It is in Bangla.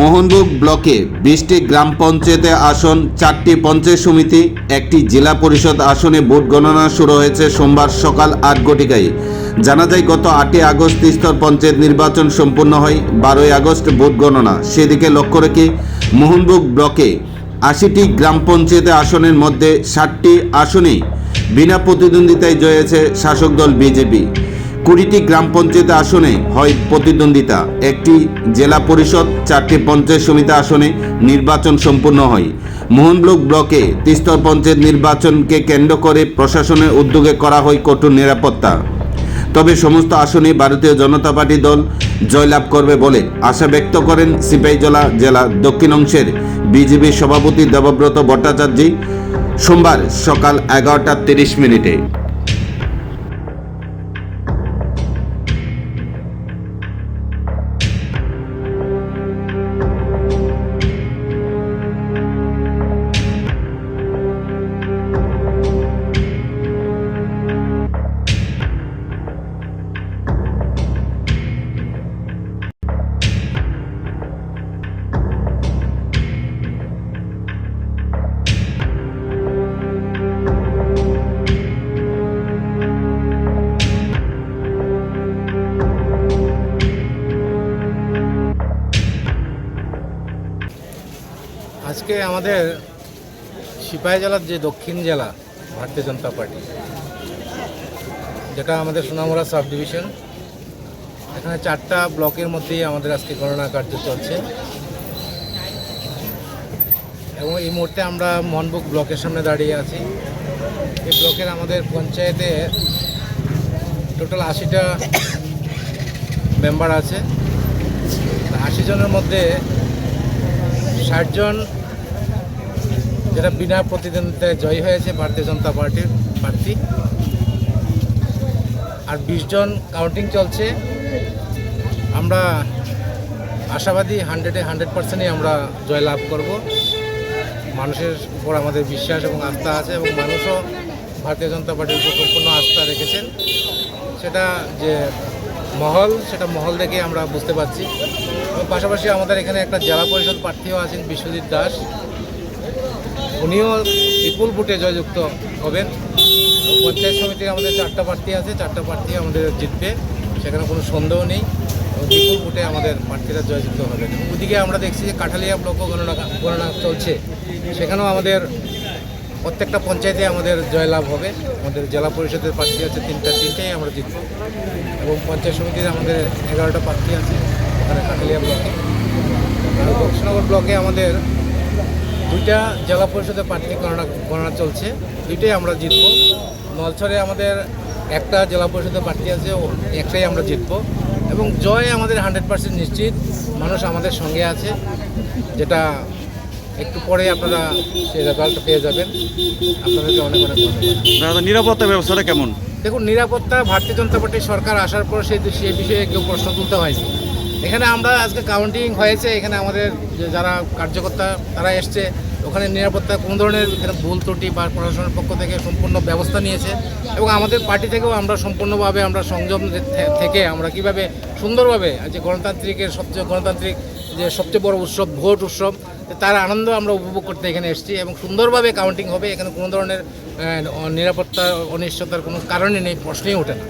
মোহনবুক ব্লকে বিশটি গ্রাম পঞ্চায়েতে আসন, চারটি পঞ্চায়েত সমিতি, একটি জেলা পরিষদ আসনে ভোট গণনা শুরু হয়েছে সোমবার সকাল আট ঘটিকায় জানা যায়, গত আটই আগস্ট স্তর পঞ্চায়েত নির্বাচন সম্পূর্ণ হয়, বারোই আগস্ট ভোট গণনা। সেদিকে লক্ষ্য রেখে মোহনভোগ ব্লকে আশিটি গ্রাম পঞ্চায়েতে আসনের মধ্যে ষাটটি আসনেই বিনা প্রতিদ্বন্দ্বিতায় জয়েছে শাসক দল বিজেপি। কুড়িটি গ্রাম পঞ্চায়েত আসনে হয় প্রতিদ্বন্দ্বিতা। একটি জেলা পরিষদ, চারটি পঞ্চায়েত সমিতি আসনে নির্বাচন সম্পূর্ণ হয়। মোহনব্লক ব্লকে তিস্তর পঞ্চায়েত নির্বাচনকে কেন্দ্র করে প্রশাসনের উদ্যোগে করা হয় কঠোর নিরাপত্তা। তবে সমস্ত আসনে ভারতীয় জনতা পার্টি দল জয়লাভ করবে বলে আশা ব্যক্ত করেন সিপাহীজলা জেলা দক্ষিণ অংশের বিজেপি সভাপতি দেবব্রত ভট্টাচার্য। সোমবার সকাল এগারোটা তিরিশ মিনিটে। আজকে আমাদের সিপাহী জেলার যে দক্ষিণ জেলা ভারতীয় জনতা পার্টি, যেটা আমাদের সোনামুড়া সাব ডিভিশন, এখানে চারটা ব্লকের মধ্যেই আমাদের আজকে গণনা কার্য চলছে। এবং এই মুহূর্তে আমরা মনবুক ব্লকের সামনে দাঁড়িয়ে আছি। এই ব্লকের আমাদের পঞ্চায়েতে টোটাল আশিটা মেম্বার আছে। আশি জনের মধ্যে ষাট জন যেটা বিনা প্রতিদ্বন্দ্বিতায় জয়ী হয়েছে ভারতীয় জনতা পার্টির প্রার্থী। আর বিশ জন কাউন্টিং চলছে। আমরা আশাবাদী হান্ড্রেডে হান্ড্রেড পার্সেন্টই আমরা জয়লাভ করব। মানুষের উপর আমাদের বিশ্বাস এবং আস্থা আছে এবং মানুষও ভারতীয় জনতা পার্টির উপর সম্পূর্ণ আস্থা রেখেছেন। সেটা যে মহল, সেটা মহল দেখে আমরা বুঝতে পারছি। এবং পাশাপাশি আমাদের এখানে একটা জেলা পরিষদ প্রার্থীও আছেন বিশ্বজিৎ দাস। উনিও বিপুল ভোটে জয়যুক্ত হবেন। পঞ্চায়েত সমিতির আমাদের চারটা প্রার্থী আছে, চারটা প্রার্থী আমাদের জিতবে, সেখানে কোনো সন্দেহ নেই। বিপুল ভোটে আমাদের প্রার্থীরা জয়যুক্ত হবেন ওদিকে আমরা দেখছি যে কাঠালিয়া ব্লকও গণনা গণনা চলছে। সেখানেও আমাদের প্রত্যেকটা পঞ্চায়েতে আমাদের জয়লাভ হবে। আমাদের জেলা পরিষদের প্রার্থী আছে, তিনটা, তিনটেই আমরা জিতব। এবং পঞ্চায়েত সমিতির আমাদের এগারোটা প্রার্থী আছে ওখানে কাঠালিয়া ব্লকে। বক্সনগর ব্লকে আমাদের দুইটা জেলা পরিষদের প্রার্থী গণনা গণনা চলছে। দুইটাই আমরা জিতব। নলছরে আমাদের একটা জেলা পরিষদের প্রার্থী আছে ও একটাই আমরা জিতব। এবং জয় আমাদের হান্ড্রেড পার্সেন্ট নিশ্চিত। মানুষ আমাদের সঙ্গে আছে যেটা একটু পরে আপনারা সেই রেজাল্টটা পেয়ে যাবেন। আপনাদেরকে অনেক অনেক ধন্যবাদ। দাদা নিরাপত্তা ব্যবস্থাটা কেমন? দেখুন নিরাপত্তা ভারতীয় জনতা পার্টির সরকার আসার পর সেই সেই বিষয়ে কেউ প্রশ্ন তুলতে হয়নি। এখানে আমরা আজকে কাউন্টিং হয়েছে, এখানে আমাদের যারা কার্যকর্তা তারা এসছে, ওখানে নিরাপত্তা কোনো ধরনের এখানে ভুল ত্রুটি বা প্রশাসনের পক্ষ থেকে সম্পূর্ণ ব্যবস্থা নিয়েছে এবং আমাদের পার্টি থেকেও আমরা সম্পূর্ণভাবে আমরা সংযম থেকে আমরা কীভাবে সুন্দরভাবে যে গণতান্ত্রিকের সবচেয়ে গণতান্ত্রিক যে সবচেয়ে বড় উৎসব, ভোট উৎসব তার আনন্দ আমরা উপভোগ করতে এখানে এসেছি এবং সুন্দরভাবে কাউন্টিং হবে, এখানে কোনো ধরনের নিরাপত্তা, অনিশ্চয়তার কোনো কারণে নেই, প্রশ্নই ওঠে না।